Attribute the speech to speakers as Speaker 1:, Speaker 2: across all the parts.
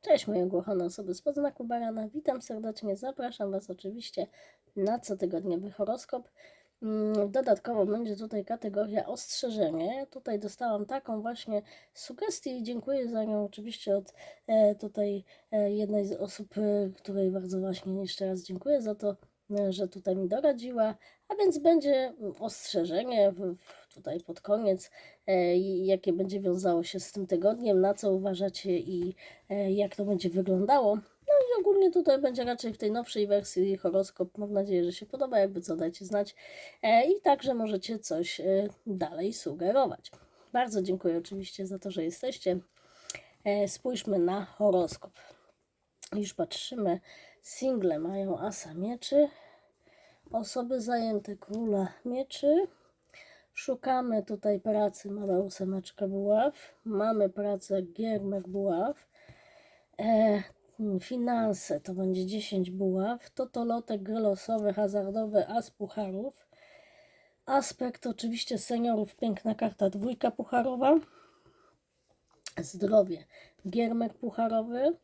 Speaker 1: Cześć moje ukochane osoby z podznaku barana, witam serdecznie, zapraszam Was oczywiście na cotygodniowy horoskop. Mm, Dodatkowo będzie tutaj kategoria ostrzeżenie. Tutaj dostałam taką właśnie sugestię i dziękuję za nią oczywiście od e, tutaj e, jednej z osób, e, której bardzo właśnie jeszcze raz dziękuję za to, że tutaj mi doradziła. A więc będzie ostrzeżenie w, tutaj pod koniec, e, jakie będzie wiązało się z tym tygodniem, na co uważacie i e, jak to będzie wyglądało. No i ogólnie tutaj będzie raczej w tej nowszej wersji horoskop. Mam nadzieję, że się podoba. Jakby co dajcie znać. E, I także możecie coś dalej sugerować. Bardzo dziękuję oczywiście za to, że jesteście. Spójrzmy na horoskop. Już patrzymy. Single mają asa mieczy. Osoby zajęte króla mieczy. Szukamy tutaj pracy. Mamy ósemeczkę buław. Mamy pracę giermek buław. E, finanse to będzie 10 buław. Totolotek gry losowe, hazardowe, as pucharów. Aspekt oczywiście seniorów, piękna karta dwójka pucharowa. Zdrowie, giermek pucharowy.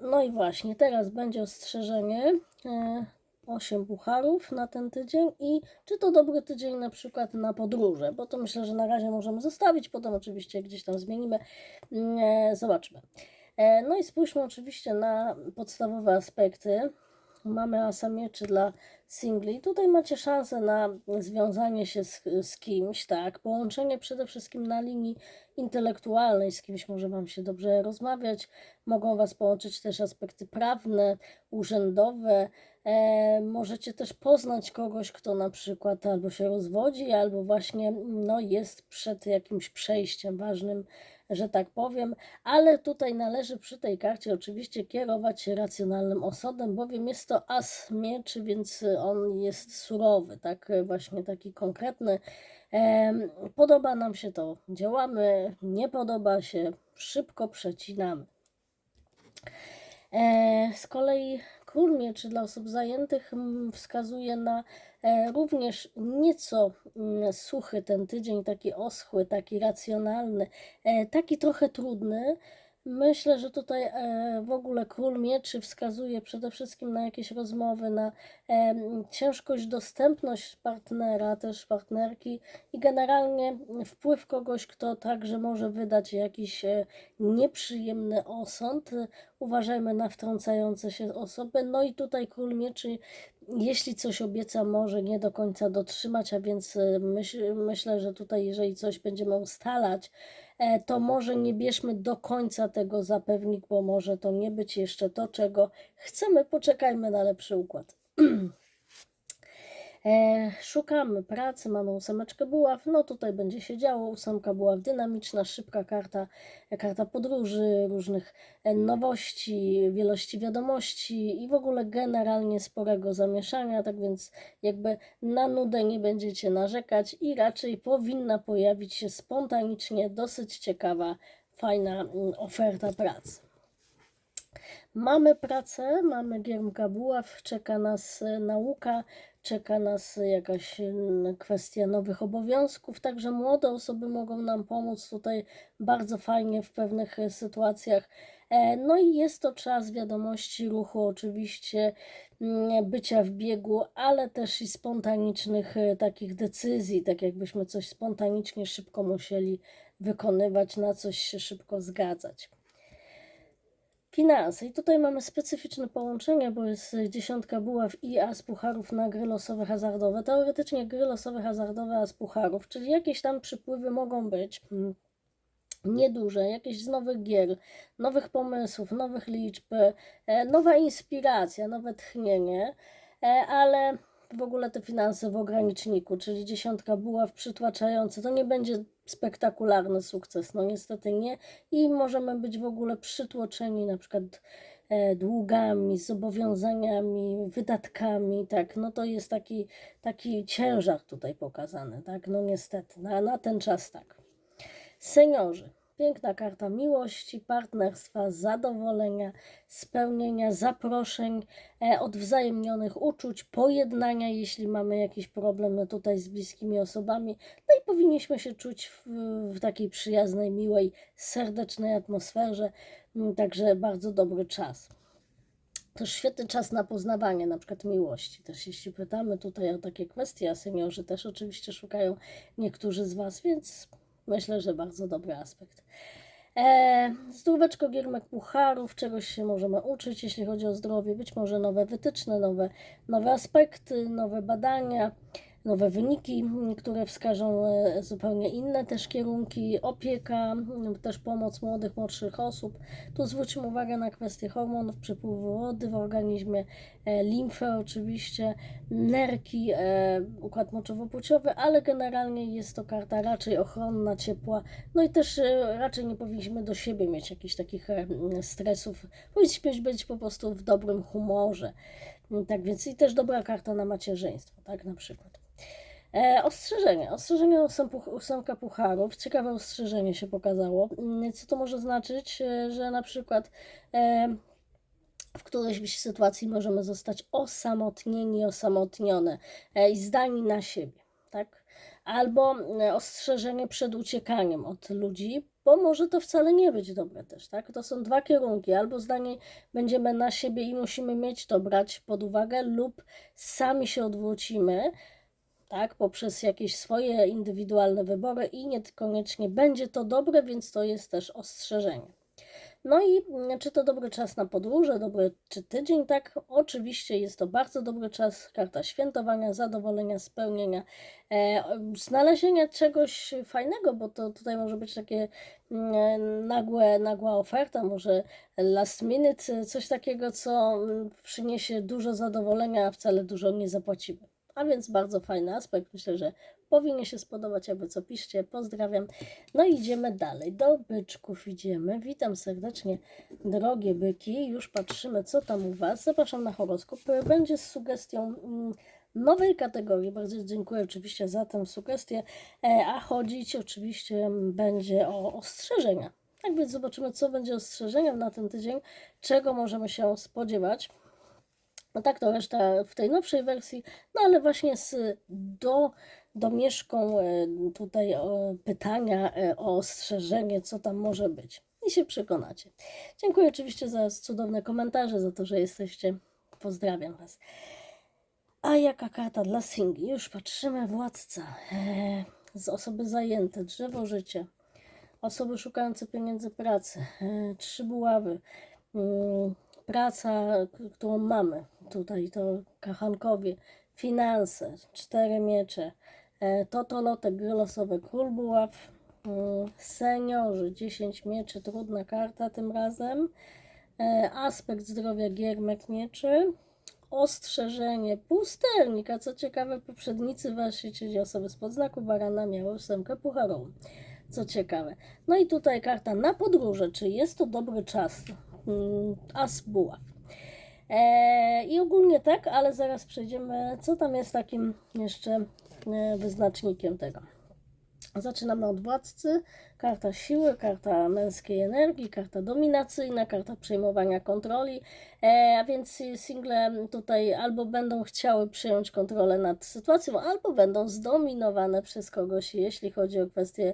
Speaker 1: No i właśnie, teraz będzie ostrzeżenie. E, 8 pucharów na ten tydzień i czy to dobry tydzień na przykład na podróże, bo to myślę, że na razie możemy zostawić, potem oczywiście gdzieś tam zmienimy. Mm, E, zobaczmy. E, no i spójrzmy oczywiście na podstawowe aspekty. Mamy asa mieczy dla singli. Tutaj macie szansę na związanie się z, z kimś, tak? Połączenie przede wszystkim na linii intelektualnej. Z kimś może Wam się dobrze rozmawiać. Mogą Was połączyć też aspekty prawne, urzędowe. E, możecie też poznać kogoś, kto na przykład albo się rozwodzi, albo właśnie no, jest przed jakimś przejściem ważnym, że tak powiem, ale tutaj należy przy tej karcie oczywiście kierować się racjonalnym osądem, bowiem jest to as mieczy, więc on jest surowy, tak? Właśnie taki konkretny. Em, Podoba nam się to, działamy, nie podoba się, szybko przecinamy. E, Z kolei król mieczy dla osób zajętych wskazuje na e, również nieco suchy ten tydzień, taki oschły, taki racjonalny, e, taki trochę trudny. Myślę, że tutaj e, w ogóle król mieczy wskazuje przede wszystkim na jakieś rozmowy, na e, ciężkość, dostępność partnera, też partnerki i generalnie wpływ kogoś, kto także może wydać jakiś e, nieprzyjemny osąd. Uważajmy na wtrącające się osoby. No i tutaj król mieczy, jeśli coś obieca, może nie do końca dotrzymać, a więc myśl, myślę, że tutaj, jeżeli coś będziemy ustalać, to może nie bierzmy do końca tego za pewnik, bo może to nie być jeszcze to, czego chcemy. Poczekajmy na lepszy układ. Szukamy pracy, mamy ósemeczkę buław, no tutaj będzie się działo, ósemka buław dynamiczna, szybka karta, karta podróży, różnych e, nowości, wielości wiadomości i w ogóle generalnie sporego zamieszania, tak więc jakby na nudę nie będziecie narzekać i raczej powinna pojawić się spontanicznie dosyć ciekawa, fajna mm, oferta pracy. Mamy pracę, mamy giermka buław, czeka nas e, nauka, czeka nas jakaś mm, kwestia nowych obowiązków, także młode osoby mogą nam pomóc tutaj bardzo fajnie w pewnych e, sytuacjach. E, No i jest to czas wiadomości, ruchu, oczywiście mm, bycia w biegu, ale też i spontanicznych e, takich decyzji, tak jakbyśmy coś spontanicznie szybko musieli wykonywać, na coś się szybko zgadzać. Finanse. I tutaj mamy specyficzne połączenie, bo jest dziesiątka buław i as pucharów na gry losowe hazardowe. Teoretycznie gry losowe hazardowe as pucharów, czyli jakieś tam przypływy mogą być. mm, Nieduże, jakieś z nowych gier, nowych pomysłów, nowych liczb, e, nowa inspiracja, nowe tchnienie, e, ale w ogóle te finanse w ograniczniku, czyli dziesiątka buław przytłaczające, to nie będzie spektakularny sukces, no niestety nie. I możemy być w ogóle przytłoczeni na przykład e, długami, zobowiązaniami, wydatkami, tak, no to jest taki, taki ciężar tutaj pokazany, tak, no niestety, na, na ten czas tak. Seniorzy, Piękna karta miłości, partnerstwa, zadowolenia, spełnienia, zaproszeń, e, odwzajemnionych uczuć, pojednania, jeśli mamy jakieś problemy tutaj z bliskimi osobami. No i powinniśmy się czuć w, w takiej przyjaznej, miłej, serdecznej atmosferze. Mm, Także bardzo dobry czas. Też świetny czas na poznawanie na przykład miłości. Też jeśli pytamy tutaj o takie kwestie, a seniorzy też oczywiście szukają niektórzy z Was, więc myślę, że bardzo dobry aspekt. E, zdróweczko giermek pucharów, czegoś się możemy uczyć, jeśli chodzi o zdrowie, być może nowe wytyczne, nowe, nowe aspekty, nowe badania, nowe wyniki, które wskażą e, zupełnie inne też kierunki, opieka, też pomoc młodych, młodszych osób. Tu zwróćmy uwagę na kwestie hormonów, przepływu wody w organizmie, e, limfę oczywiście, nerki, e, układ moczowo-płciowy, ale generalnie jest to karta raczej ochronna, ciepła, no i też raczej nie powinniśmy do siebie mieć jakichś takich stresów, powinniśmy być po prostu w dobrym humorze. Tak więc i też dobra karta na macierzyństwo, tak na przykład. E, ostrzeżenie. Ostrzeżenie ósemka pucharów. Ciekawe ostrzeżenie się pokazało. Mm, Co to może znaczyć? E, Że na przykład e, w którejś sytuacji możemy zostać osamotnieni, osamotnione e, i zdani na siebie, tak? Albo e, ostrzeżenie przed uciekaniem od ludzi, bo może to wcale nie być dobre też, tak? To są dwa kierunki, albo zdanie będziemy na siebie i musimy mieć to brać pod uwagę, lub sami się odwrócimy, tak, poprzez jakieś swoje indywidualne wybory i niekoniecznie będzie to dobre, więc to jest też ostrzeżenie. No i mm, czy to dobry czas na podróże, dobry czy tydzień? Tak, oczywiście jest to bardzo dobry czas, karta świętowania, zadowolenia, spełnienia, e, znalezienia czegoś fajnego, bo to tutaj może być takie mm, nagłe, nagła oferta, może last minute, coś takiego, co mm, przyniesie dużo zadowolenia, a wcale dużo nie zapłacimy. A więc bardzo fajny aspekt. Myślę, że powinien się spodobać, jakby co piszcie. Pozdrawiam. No idziemy dalej. Do byczków idziemy. Witam serdecznie, drogie byki. Już patrzymy, co tam u Was. Zapraszam na horoskop. Będzie z sugestią mm, nowej kategorii. Bardzo dziękuję oczywiście za tę sugestię. E, A chodzić oczywiście będzie o ostrzeżenia. Tak więc zobaczymy, co będzie ostrzeżeniem na ten tydzień, czego możemy się spodziewać. No tak, to reszta w tej nowszej wersji, no ale właśnie z do, domieszką e, tutaj e, pytania e, o ostrzeżenie, co tam może być. I się przekonacie. Dziękuję oczywiście za cudowne komentarze, za to, że jesteście. Pozdrawiam Was. A jaka karta dla singli? Już patrzymy, władca. Eee, z osoby zajęte, drzewo życia, osoby szukające pieniędzy pracy, eee, trzy buławy, mm, praca, którą mamy. Tutaj to kachankowie, finanse, cztery miecze, e, totolotek gry losowe, król buław, mm, seniorzy, 10 mieczy, trudna karta tym razem, e, aspekt zdrowia giermek mieczy, ostrzeżenie pustelnika, co ciekawe poprzednicy wasi, czyli osoby spod znaku barana miały ósemkę pucharową. Co ciekawe. No i tutaj karta na podróże, czy jest to dobry czas? Mm, As buław. Eee, I ogólnie tak, ale zaraz przejdziemy, co tam jest takim jeszcze e, wyznacznikiem tego. Zaczynamy od władcy, karta siły, karta męskiej energii, karta dominacyjna, karta przejmowania kontroli, e, a więc single tutaj albo będą chciały przejąć kontrolę nad sytuacją, albo będą zdominowane przez kogoś, jeśli chodzi o kwestie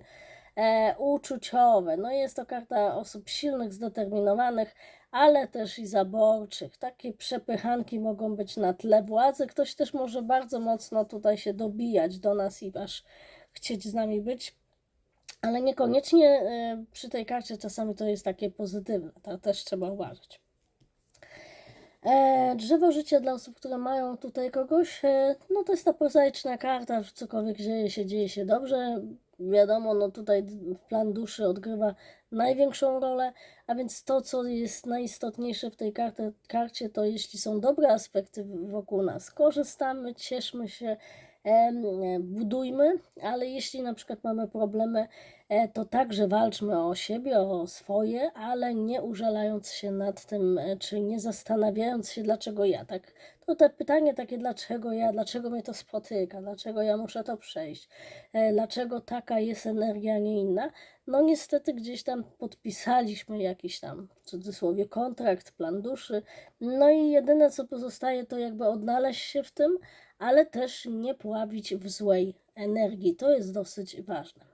Speaker 1: e, uczuciowe. No jest to karta osób silnych, zdeterminowanych, ale też i zaborczych. Takie przepychanki mogą być na tle władzy. Ktoś też może bardzo mocno tutaj się dobijać do nas i aż chcieć z nami być. Ale niekoniecznie e, przy tej karcie czasami to jest takie pozytywne. To też trzeba uważać. E, drzewo życia dla osób, które mają tutaj kogoś, e, no to jest ta prozaiczna karta, cokolwiek dzieje się, dzieje się dobrze. Wiadomo, no tutaj plan duszy odgrywa największą rolę, a więc to, co jest najistotniejsze w tej karty, karcie, to jeśli są dobre aspekty wokół nas, korzystamy, cieszmy się, budujmy, ale jeśli na przykład mamy problemy, to także walczmy o siebie, o swoje, ale nie użalając się nad tym, e, czy nie zastanawiając się, dlaczego ja, tak? To te pytanie takie, dlaczego ja, dlaczego mnie to spotyka, dlaczego ja muszę to przejść, e, dlaczego taka jest energia, a nie inna. No niestety gdzieś tam podpisaliśmy jakiś tam, w cudzysłowie, kontrakt, plan duszy, no i jedyne co pozostaje to jakby odnaleźć się w tym, ale też nie pławić w złej energii. To jest dosyć ważne.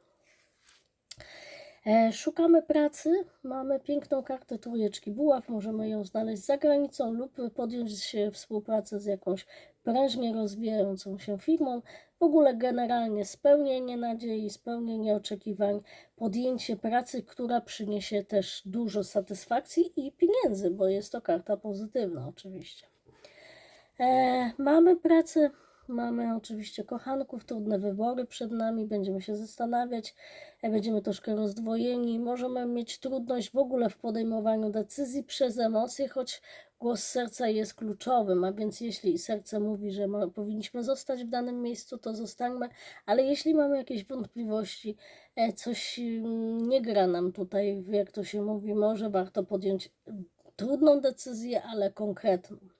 Speaker 1: E, Szukamy pracy, mamy piękną kartę trójeczki buław, możemy ją znaleźć za granicą lub podjąć się współpracę z jakąś prężnie rozwijającą się firmą. W ogóle generalnie spełnienie nadziei, spełnienie oczekiwań, podjęcie pracy, która przyniesie też dużo satysfakcji i pieniędzy, bo jest to karta pozytywna oczywiście. E, mamy pracę, mamy oczywiście kochanków, trudne wybory przed nami, będziemy się zastanawiać, e, będziemy troszkę rozdwojeni, możemy mieć trudność w ogóle w podejmowaniu decyzji przez emocje, choć głos serca jest kluczowym, a więc jeśli serce mówi, że ma, powinniśmy zostać w danym miejscu, to zostańmy, ale jeśli mamy jakieś wątpliwości, e, coś mm, nie gra nam tutaj, jak to się mówi, może warto podjąć trudną decyzję, ale konkretną.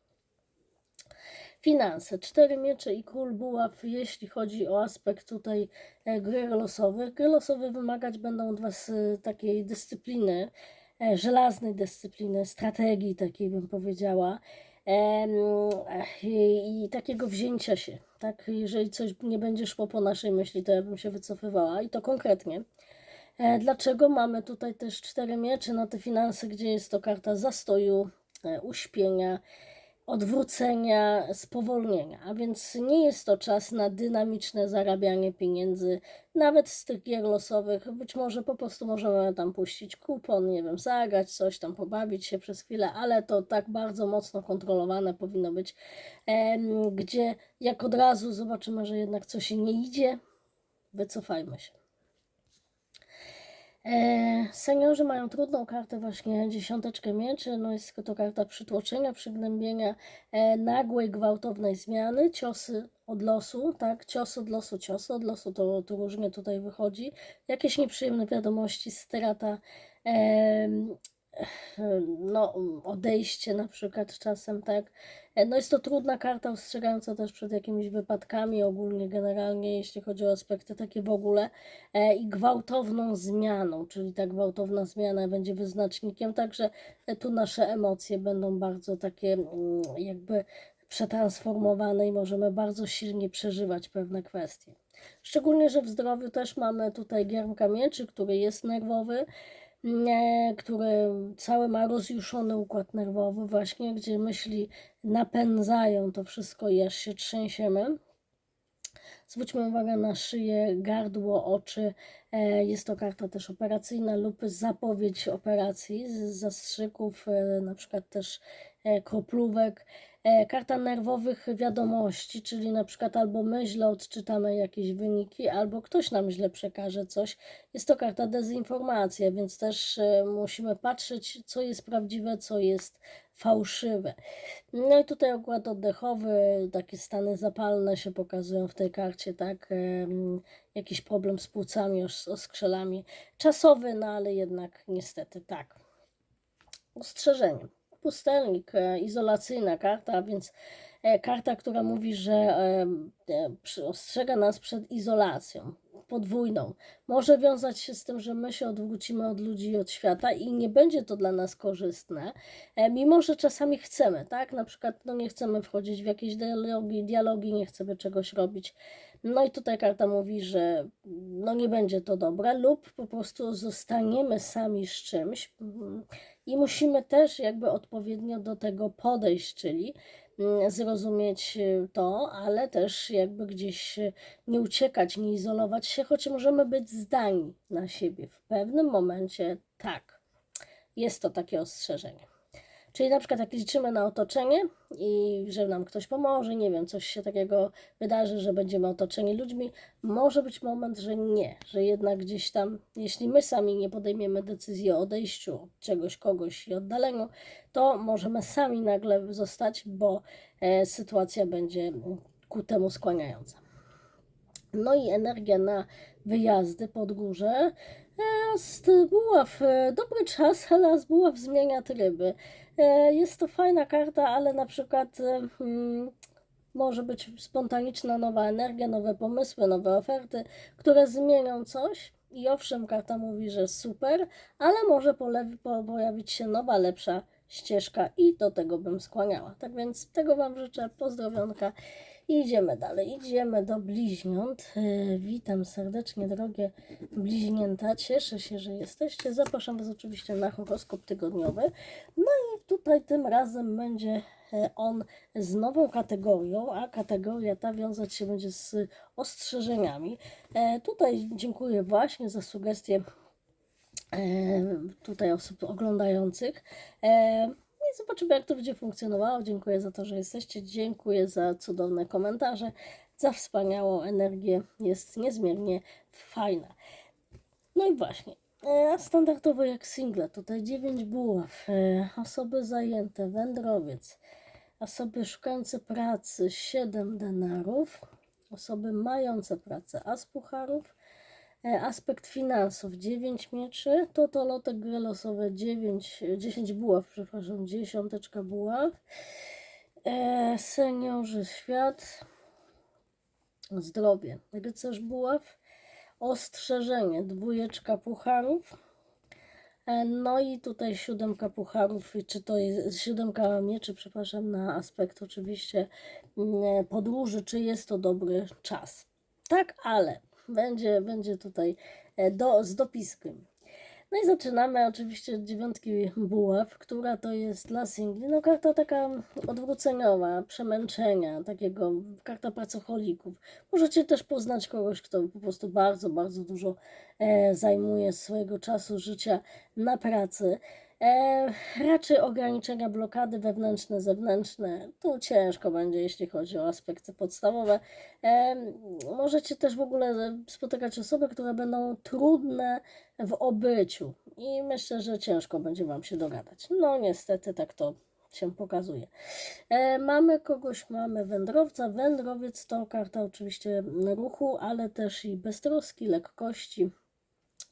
Speaker 1: Finanse. Cztery miecze i król buław, jeśli chodzi o aspekt tutaj e, gry losowych. Gry losowe wymagać będą od Was e, takiej dyscypliny, e, żelaznej dyscypliny, strategii takiej bym powiedziała i, takiego wzięcia się. Tak, jeżeli coś nie będzie szło po naszej myśli, to ja bym się wycofywała i to konkretnie. Dlaczego mamy tutaj też cztery miecze na te finanse, gdzie jest to karta zastoju, uśpienia, odwrócenia, spowolnienia. A więc nie jest to czas na dynamiczne zarabianie pieniędzy, nawet z tych gier losowych. Być może po prostu możemy tam puścić kupon, nie wiem, zagrać coś tam, pobawić się przez chwilę, ale to tak bardzo mocno kontrolowane powinno być, gdzie jak od razu zobaczymy, że jednak coś nie idzie, wycofajmy się. E, seniorzy mają trudną kartę, właśnie dziesiąteczkę mieczy. No jest to karta przytłoczenia, przygnębienia, e, nagłej, gwałtownej zmiany, ciosy od losu, tak? Cios od losu, cios od losu, to, to różnie tutaj wychodzi. Jakieś nieprzyjemne wiadomości, strata, no, odejście na przykład czasem, tak. E, No jest to trudna karta, ostrzegająca też przed jakimiś wypadkami ogólnie, generalnie, jeśli chodzi o aspekty takie w ogóle e, i gwałtowną zmianą, czyli ta gwałtowna zmiana będzie wyznacznikiem, także e, tu nasze emocje będą bardzo takie mm, jakby przetransformowane i możemy bardzo silnie przeżywać pewne kwestie. Szczególnie, że w zdrowiu też mamy tutaj giermka mieczy, który jest nerwowy, e, który cały ma rozjuszony układ nerwowy, właśnie gdzie myśli napędzają to wszystko i aż się trzęsiemy. Zwróćmy uwagę na szyję, gardło, oczy. E, Jest to karta też operacyjna lub zapowiedź operacji z zastrzyków, e, na przykład też e, kroplówek. E, Karta nerwowych wiadomości, czyli na przykład albo my źle odczytamy jakieś wyniki, albo ktoś nam źle przekaże coś. Jest to karta dezinformacja, więc też e, musimy patrzeć, co jest prawdziwe, co jest fałszywe. No i tutaj układ oddechowy, takie stany zapalne się pokazują w tej karcie, tak? Em, Jakiś problem z płucami, os- oskrzelami. Czasowy, no ale jednak niestety tak. Ostrzeżenie. Pustelnik, e, izolacyjna karta, więc e, karta, która mówi, że e, ostrzega nas przed izolacją podwójną. Może wiązać się z tym, że my się odwrócimy od ludzi i od świata i nie będzie to dla nas korzystne, mimo że czasami chcemy, tak? Na przykład no nie chcemy wchodzić w jakieś dialogi, dialogi, nie chcemy czegoś robić. No i tutaj karta mówi, że no nie będzie to dobre lub po prostu zostaniemy sami z czymś mhm, i musimy też jakby odpowiednio do tego podejść, czyli mm, zrozumieć y, to, ale też jakby gdzieś y, nie uciekać, nie izolować się, choć możemy być zdani na siebie. W pewnym momencie tak, jest to takie ostrzeżenie. Czyli na przykład jak liczymy na otoczenie i że nam ktoś pomoże, nie wiem, coś się takiego wydarzy, że będziemy otoczeni ludźmi, może być moment, że nie, że jednak gdzieś tam, jeśli my sami nie podejmiemy decyzji o odejściu od czegoś, kogoś i oddaleniu, to możemy sami nagle zostać, bo e, sytuacja będzie ku temu skłaniająca. No i energia na wyjazdy pod górze. E, Z buław, e, dobry czas, ale z buław zmienia tryby. E, Jest to fajna karta, ale na przykład e, hmm, może być spontaniczna nowa energia, nowe pomysły, nowe oferty, które zmienią coś. I owszem, karta mówi, że super, ale może pojawić się nowa, lepsza ścieżka i do tego bym skłaniała. Tak więc tego Wam życzę. Pozdrowionka. I idziemy dalej. Idziemy do bliźniąt. E, Witam serdecznie, drogie bliźnięta. Cieszę się, że jesteście. Zapraszam Was oczywiście na horoskop tygodniowy. No i tutaj tym razem będzie e, on z nową kategorią, a kategoria ta wiązać się będzie z ostrzeżeniami. E, Tutaj dziękuję właśnie za sugestie e, tutaj osób oglądających. E, I zobaczymy, jak to będzie funkcjonowało. Dziękuję za to, że jesteście. Dziękuję za cudowne komentarze, za wspaniałą energię. Jest niezmiernie fajna. No i właśnie. E, Standardowo jak single, tutaj 9 buław, e, osoby zajęte, wędrowiec, osoby szukające pracy 7 denarów, osoby mające pracę as pucharów, E, Aspekt finansów 9 mieczy, totolotek gry losowe 9, 10 buław, przepraszam, dziesiąteczka buław. Seniorzy świat, zdrowie, rycerz buław, ostrzeżenie, dwójeczka pucharów. E, No i tutaj siódemka pucharów, czy to jest siódemka mieczy, przepraszam, na aspekt oczywiście mm, podróży, czy jest to dobry czas. Tak, ale będzie, będzie tutaj e, do, z dopiskiem. No i zaczynamy oczywiście od dziewiątki buław, która to jest dla singli, no karta taka odwróceniowa, przemęczenia, takiego, karta pracocholików. Możecie też poznać kogoś, kto po prostu bardzo, bardzo dużo e, zajmuje swojego czasu, życia na pracy. E, raczej ograniczenia blokady wewnętrzne, zewnętrzne. Tu ciężko będzie, jeśli chodzi o aspekty podstawowe. E, możecie też w ogóle spotykać osoby, które będą trudne w obyciu i myślę, że ciężko będzie Wam się dogadać. No niestety tak to się pokazuje. E, mamy kogoś, mamy wędrowca. Wędrowiec to karta oczywiście ruchu, ale też i beztroski, lekkości,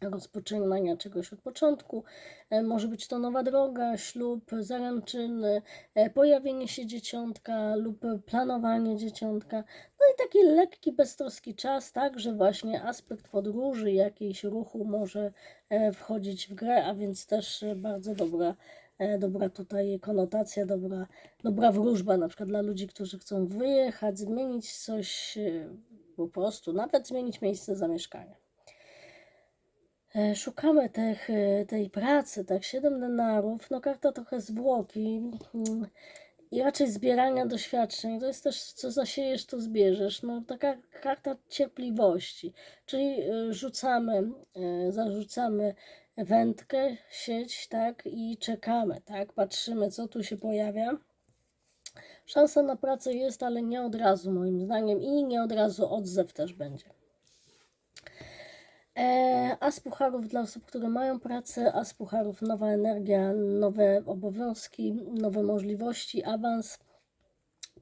Speaker 1: rozpoczynania czegoś od początku. E, Może być to nowa droga, ślub, zaręczyny, e, pojawienie się dzieciątka lub planowanie dzieciątka. No i taki lekki, beztroski czas, tak, że właśnie aspekt podróży, jakiejś ruchu może e, wchodzić w grę, a więc też bardzo dobra, dobra tutaj konotacja, dobra, dobra wróżba, na przykład dla ludzi, którzy chcą wyjechać, zmienić coś, po prostu, nawet zmienić miejsce zamieszkania. E, Szukamy tych, e, tej pracy, tak, 7 denarów, no karta trochę zwłoki mm, i raczej zbierania doświadczeń, to jest też co zasiejesz, to zbierzesz, no taka karta cierpliwości, czyli e, rzucamy, zarzucamy wędkę, sieć, tak, i czekamy, tak, patrzymy co tu się pojawia. Szansa na pracę jest, ale nie od razu moim zdaniem. I nie od razu odzew też będzie. E, As pucharów dla osób, które mają pracę, as pucharów nowa energia, nowe obowiązki, nowe możliwości, awans,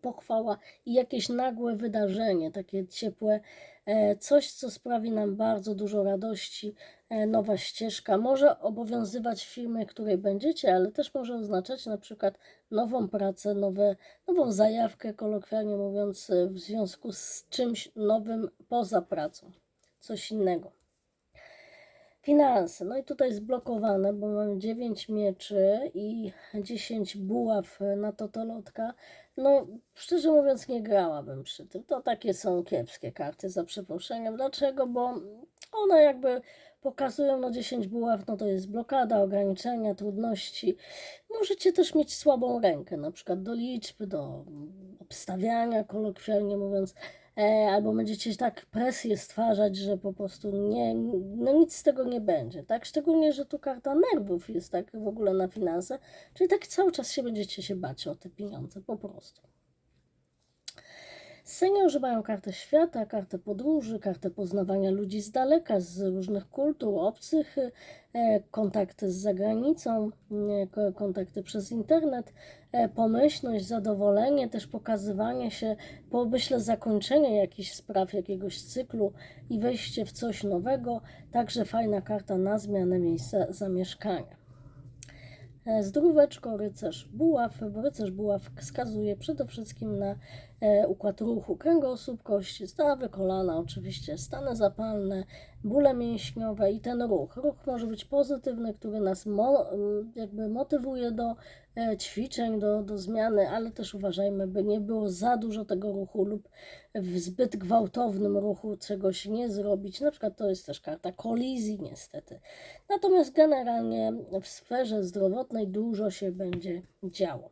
Speaker 1: pochwała i jakieś nagłe wydarzenie, takie ciepłe, e, coś, co sprawi nam bardzo dużo radości, e, nowa ścieżka. Może obowiązywać firmy, której będziecie, ale też może oznaczać na przykład nową pracę, nowe, nową zajawkę, kolokwialnie mówiąc, w związku z czymś nowym poza pracą, coś innego. Finanse. No i tutaj zblokowane, bo mam 9 mieczy i 10 buław na totolotka. No, szczerze mówiąc, nie grałabym przy tym. To takie są kiepskie karty, za przeproszeniem. Dlaczego? Bo one jakby pokazują, no 10 buław, no to jest blokada, ograniczenia, trudności. Możecie też mieć słabą rękę, na przykład do liczb, do obstawiania, kolokwialnie mówiąc albo będziecie tak presję stwarzać, że po prostu nie, no nic z tego nie będzie, tak? Szczególnie, że tu karta nerwów jest tak w ogóle na finanse, czyli tak cały czas się będziecie się bać o te pieniądze, po prostu. Seniorzy mają kartę świata, kartę podróży, kartę poznawania ludzi z daleka, z różnych kultur, obcych, e, kontakty z zagranicą, ko- kontakty przez internet, e, pomyślność, zadowolenie, też pokazywanie się, po myślę zakończenie jakichś spraw, jakiegoś cyklu i wejście w coś nowego. Także fajna karta na zmianę miejsca zamieszkania. E, Zdróweczko, rycerz buław. Rycerz buław wskazuje przede wszystkim na układ ruchu kręgosłup, kości, stawy, kolana, oczywiście stany zapalne, bóle mięśniowe i ten ruch. Ruch może być pozytywny, który nas mo, m, jakby motywuje do e, ćwiczeń, do, do zmiany, ale też uważajmy, by nie było za dużo tego ruchu lub w zbyt gwałtownym ruchu czegoś nie zrobić. Na przykład to jest też karta kolizji niestety. Natomiast generalnie w sferze zdrowotnej dużo się będzie działo.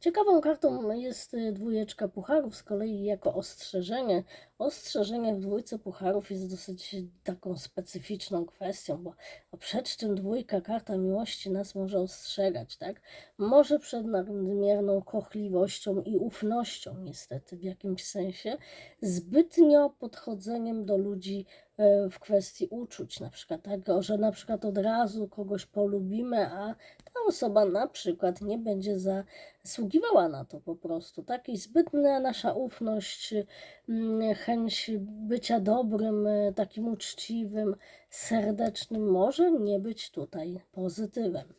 Speaker 1: Ciekawą kartą jest y, dwójeczka pucharów, z kolei jako ostrzeżenie. Ostrzeżenie w dwójce pucharów jest dosyć taką specyficzną kwestią, bo przed czym dwójka karta miłości nas może ostrzegać, tak? Może przed nadmierną kochliwością i ufnością, niestety, w jakimś sensie, zbytnio podchodzeniem do ludzi e, w kwestii uczuć, na przykład tego, że na przykład od razu kogoś polubimy, a ta osoba na przykład nie będzie zasługiwała na to po prostu, tak? I zbytna nasza ufność, mm, chęć bycia dobrym, e, takim uczciwym, serdecznym może nie być tutaj pozytywem.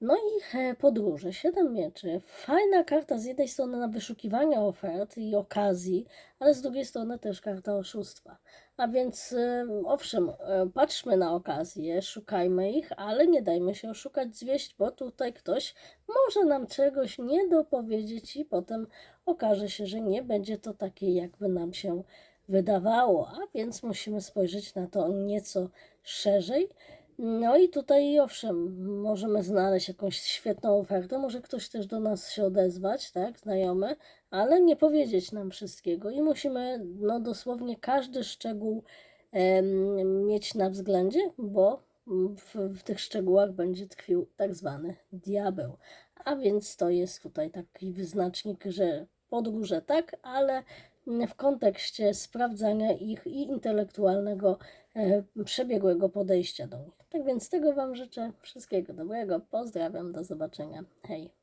Speaker 1: No i e, podróże, siedem mieczy. Fajna karta z jednej strony na wyszukiwanie ofert i okazji, ale z drugiej strony też karta oszustwa. A więc e, owszem, e, patrzmy na okazje, szukajmy ich, ale nie dajmy się oszukać, zwieść, bo tutaj ktoś może nam czegoś nie dopowiedzieć i potem okaże się, że nie będzie to takie, jakby nam się wydawało, a więc musimy spojrzeć na to nieco szerzej. No i tutaj owszem, możemy znaleźć jakąś świetną ofertę, może ktoś też do nas się odezwać, tak, znajomy, ale nie powiedzieć nam wszystkiego i musimy no dosłownie każdy szczegół em, mieć na względzie, bo w, w tych szczegółach będzie tkwił tak zwany diabeł. A więc to jest tutaj taki wyznacznik, że podróże tak, ale w kontekście sprawdzania ich i intelektualnego, przebiegłego podejścia do nich. Tak więc tego Wam życzę. Wszystkiego dobrego. Pozdrawiam. Do zobaczenia. Hej.